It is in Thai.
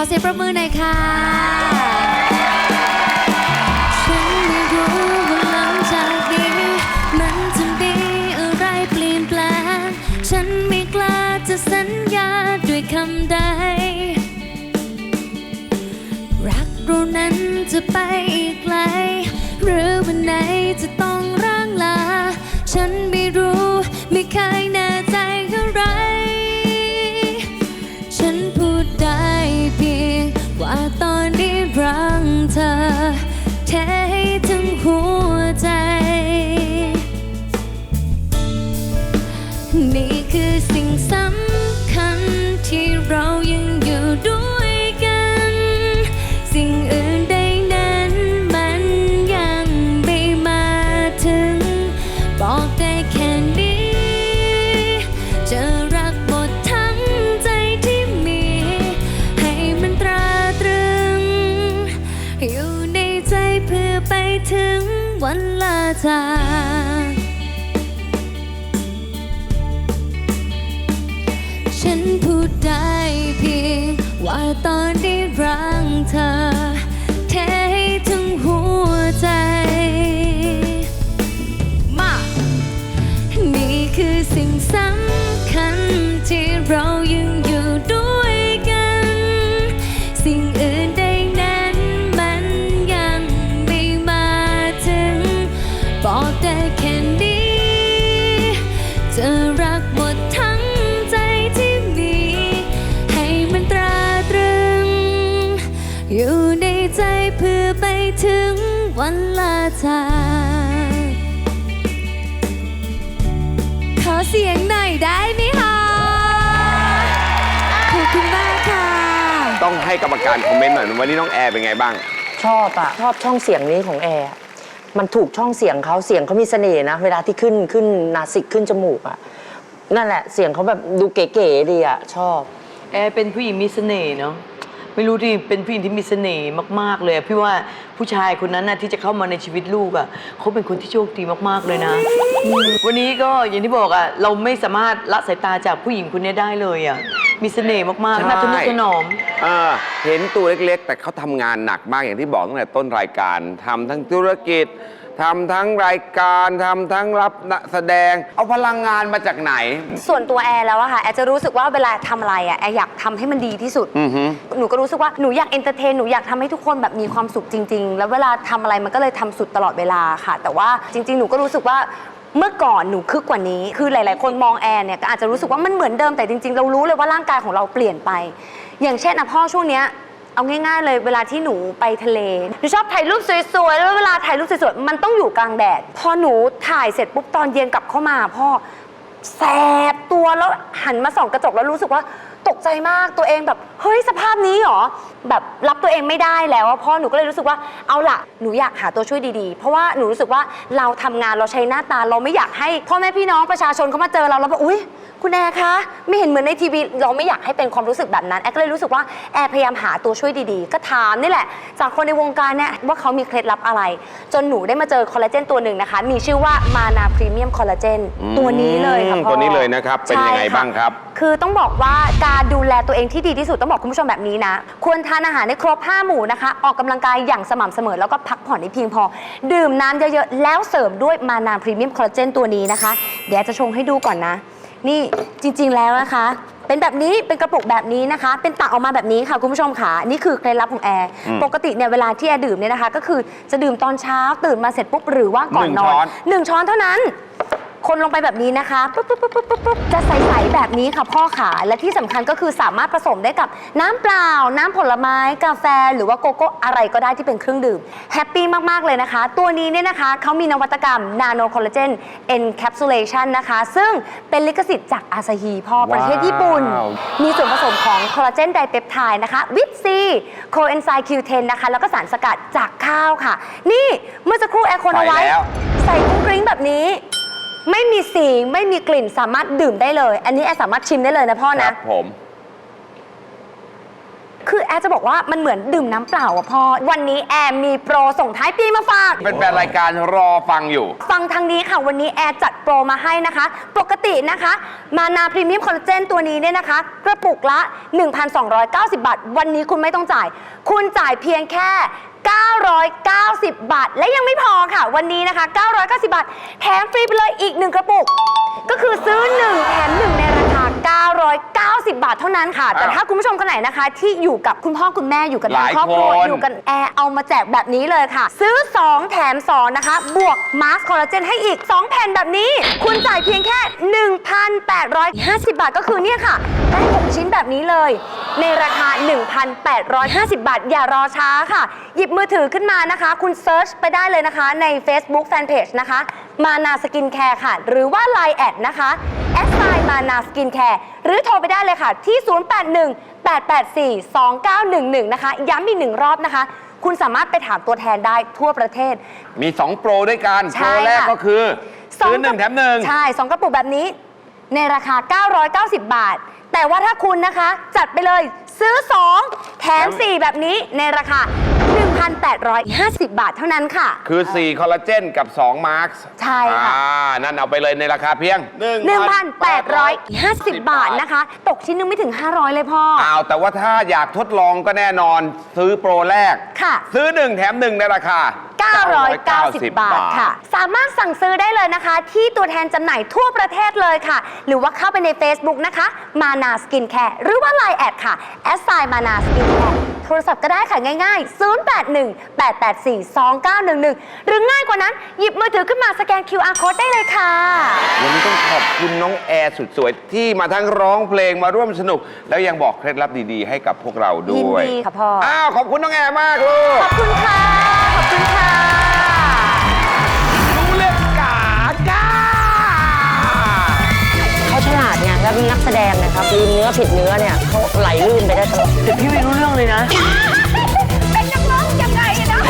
อเสียงประมือหน่อยค่ะ ฉันไม่รู้ว่าหลังจากนี้มันจะมีอะไรเปลี่ยนแปลง ฉันไม่กล้าจะสัญญาด้วยคำใด รักเรานั้นจะไปอีกไกล หรือวันไหนจะต้อง แวันลาจากฉันพูดได้เพียงว่าตอนนี้รัก ในใจเพื่อไปถึงวันลาจากขอเสียงหน่อยได้ไหมคะขอบคุณมากค่ะ ต้องให้กรรมการคอมเมนต์หน่อยวันนี้น้องแอร์เป็นไงบ้าง ชอบอะชอบช่องเสียงนี้ของแอร์มันถูกช่องเสียงเขาเสียงเขามีเสน่ห์นะ เวลาที่ขึ้นขึ้นนาสิกขึ้นจมูกอะนั่นแหละ เสียงเขาแบบดูเก๋ๆดีอะชอบ แอร์เป็นผู้หญิงมีเสน่ห์เนาะ ไม่รู้ที่เป็นผู้หญิงที่มีเสน่ห์มาก ๆ เลยอะพี่ว่าผู้ชายคนนั้นน่ะที่จะเข้ามาในชีวิตลูกอะเขาเป็นคนที่โชคดีมากๆเลยนะอืมวันนี้ก็อย่างที่บอกอะเราไม่สามารถละสายตาจากผู้หญิงคนนี้ได้เลยอะมีเสน่ห์มากๆน่าทนุถนอม เออเห็นตัวเล็กๆ แต่เขาทำงานหนักมากอย่างที่บอกตั้งแต่ต้นรายการทำทั้งธุรกิจ ทำทั้งรายการทำทั้งรับนักแสดง เอาพลังงานมาจากไหน ส่วนตัวแอร์แล้วอะค่ะแอร์จะรู้สึกว่าเวลาทำอะไรอะแอร์อยากทำให้มันดีที่สุด อือฮึ หนูก็รู้สึกว่าหนูอยากเอนเตอร์เทนหนูอยากทำให้ทุกคนแบบมีความสุขจริง ๆ แล้วเวลาทำอะไรมันก็เลยทำสุดตลอดเวลาค่ะ แต่ว่าจริง ๆ หนูก็รู้สึกว่าเมื่อก่อนหนูคึกกว่านี้ คือหลาย ๆ คนมองแอร์เนี่ยก็อาจจะรู้สึกว่ามันเหมือนเดิมแต่จริง ๆ เรารู้เลยว่าร่างกายของเราเปลี่ยนไป อย่างเช่นอะพ่อช่วงเนี้ย เอาง่ายๆเลยเวลาที่หนูไปทะเลหนูชอบถ่ายรูปสวยๆแล้วเวลาถ่ายรูปสวยๆมันต้องอยู่กลางแดดพอหนูถ่ายเสร็จปุ๊บตอนเย็นกลับเข้ามาพ่อแสบตัวแล้วหันมาส่องกระจกแล้วรู้สึกว่า ตกใจมากตัวเองแบบ เฮ้ยสภาพนี้เหรอ แบบรับตัวเองไม่ได้แล้วอะพ่อหนูก็เลยรู้สึกว่าเอาล่ะหนูอยากหาตัวช่วยดีๆ เพราะว่าหนูรู้สึกว่าเราทำงานเราใช้หน้าตาเราไม่อยากให้พ่อแม่พี่น้องประชาชนเขามาเจอเราแล้วแบบอุ้ยคุณแอร์คะ ไม่เห็นเหมือนในทีวีเราไม่อยากให้เป็นความรู้สึกแบบนั้นแอร์ก็เลยรู้สึกว่าแอร์พยายามหาตัวช่วยดีๆ ก็ถามนี่แหละ จากคนในวงการเนี่ยว่าเขามีเคล็ดลับอะไร จนหนูได้มาเจอคอลลาเจนตัวหนึ่งนะคะ มีชื่อว่ามานาพรีเมียมคอลลาเจนตัวนี้เลยค่ะอืมพ่อตัวนี้เลยนะครับเป็นยังไงใช่ะบ้างครับ คือต้องบอกว่าการดูแลตัวเองที่ดีที่สุดต้องบอกคุณผู้ชมแบบนี้นะ ควรทานอาหารในครบ5หมู่นะคะ ออกกำลังกายอย่างสม่ำเสมอแล้วก็พักผ่อนให้เพียงพอ ดื่มน้ำเยอะๆ แล้วเสริมด้วยมานาพรีเมียมคอลลาเจนตัวนี้นะคะ เดี๋ยวจะชงให้ดูก่อนนะ นี่จริงๆแล้วนะคะ เป็นแบบนี้เป็นกระปุกแบบนี้นะคะ เป็นตักออกมาแบบนี้ค่ะคุณผู้ชมค่ะนี่คือเคล็ดลับของแอร์อืมปกติเนี่ยเวลาที่แอร์ดื่มเนี่ยนะคะ ก็คือจะดื่มตอนเช้าตื่นมาเสร็จปุ๊บหรือว่าก่อนหนึ่งนอช้อนน หนึ่งช้อนเท่านั้น คนลงไปแบบนี้นะคะปุ๊บปุ๊บปุ๊บปุ๊บปุ๊บปุ๊บจะใสๆแบบนี้ค่ะพ่อขาและที่สำคัญก็คือสามารถผสมได้กับน้ำเปล่า น้ำผลไม้ กาแฟ หรือว่าโกโก้อะไรก็ได้ที่เป็นเครื่องดื่มแฮปปี้มากๆเลยนะคะ ตัวนี้เนี่ยนะคะเขามีนวัตกรรมนาโนคอลลาเจน encapsulation นะคะ ซึ่งเป็นลิขสิทธิ์จากอาซาฮีพ่อประเทศญี่ปุ่น ว้าว มีส่วนผสมของคอลลาเจนไดเปปไทด์นะคะ วิตซีโคเอนไซม์ Q10 นะคะ แล้วก็สารสกัดจากข้าวค่ะ นี่เมื่อสักครู่แอร์คนเอาไว้ ใส่แล้วใส่กุ้งกริ้งแบบนี้ ไม่มีสีไม่มีกลิ่นสามารถดื่มได้เลย อันนี้แอร์สามารถชิมได้เลยนะพ่อคนะ รับผมคือแอร์จะบอกว่ามันเหมือนดื่มน้ำเปล่าอะพอวันนี้แอร์มีโปรส่งท้ายปีมาฝาก เป็นแฟนรายการรอฟังอยู่ ฟังทางนี้ค่ะ วันนี้แอร์จัดโปรมาให้นะคะ ปกตินะคะ มานาพรีเมียมคอลลาเจนตัวนี้เนี่ยนะคะ กระปุกละ 1,290 บาท วันนี้คุณไม่ต้องจ่าย คุณจ่ายเพียงแค่ 990 บาท และยังไม่พอค่ะ วันนี้นะคะ 990 บาท แถมฟรีไปเลยอีก 1 กระปุก ก็คือซื้อ 1 แถม 1 ในราคา 990 บาทเท่านั้นค่ะ แต่อ้าวถ้าคุณผู้ชมคนไหนนะคะ ที่อยู่กับคุณพ่อคุณแม่อยู่กับหลายครอบครัวคน อยู่กันแอร์เอามาแจกแบบนี้เลยค่ะ ซื้อ 2 แถม 2 นะคะ บวกมาสคอลลาเจนให้อีก 2 แผ่นแบบนี้ คุณจ่ายเพียงแค่ 1,850 บาทก็คือเนี่ยค่ะ ได้ 6 ชิ้นแบบนี้เลย ในราคา 1,850 บาท อย่ารอช้าค่ะ หยิบมือถือขึ้นมานะคะ คุณเซิร์ชไปได้เลยนะคะใน Facebook Fanpage นะคะ มานาสกินแคร์ค่ะ หรือว่า Line แอดนะคะ แอดไซน์มานาสกินแคร์หรือโทรไปได้เลยค่ะที่ 081 884 2911 นะคะ ย้ำอีกหนึ่งรอบนะคะ คุณสามารถไปถามตัวแทนได้ทั่วประเทศ มี 2 โปรด้วยกันใช่โปรแรกค่ะ ก็คือสองซื้อหนึ่งแถมหนึ่ง ใช่2กระปุกแบบนี้ ในราคา 990 บาท แต่ว่าถ้าคุณนะคะ จัดไปเลย ซื้อ 2 แถม 4 แบบนี้ในราคา 1,850 บาทเท่านั้นค่ะ คือ 4 คอลลาเจนกับ 2 มาร์คใช่ค่ะอ่านั่นเอาไปเลยในราคาเพียง 1,850 บาทนะคะ ตกชิ้นนึงไม่ถึง 500 เลยพ่อ อ้าว แต่ว่าถ้าอยากทดลองก็แน่นอนซื้อโปรแรก ค่ะ ซื้อ 1 แถม 1 ในราคา990 บาทค่ะ สามารถสั่งซื้อได้เลยนะคะ ที่ตัวแทนจำหน่ายทั่วประเทศเลยค่ะ หรือว่าเข้าไปใน Facebook นะคะ มานาสกินแคร์หรือว่า Line แอดค่ะแอดไซน์มานาสกินแคร์โทรศัพท์ก็ได้ค่ะง่าย ๆ 0818842911 หรือง่ายกว่านั้น หยิบมือถือขึ้นมาสแกน QR code ได้เลยค่ะ วันนี้ต้องขอบคุณน้องแอร์สุดสวยที่มาทั้งร้องเพลงมาร่วมสนุก แล้วยังบอกเคล็ดลับดีๆ ให้กับพวกเราด้วยยินดีค่ะพ่อ อ้อ้าวขอบคุณน้องแอร์มากลูก ขอบคุณค่ะขอบ คุณค่ะรู้เรื่องกากาเขาฉลาดไงแล้วเป็นนักแสดงนะครับลืมเนื้อผิดเนื้อเนี่ยเขาไหลลื่นไปได้ตลอดแต่พี่ไม่รู้เรื่องเลยนะ เป็นนักร้องยังไงนะ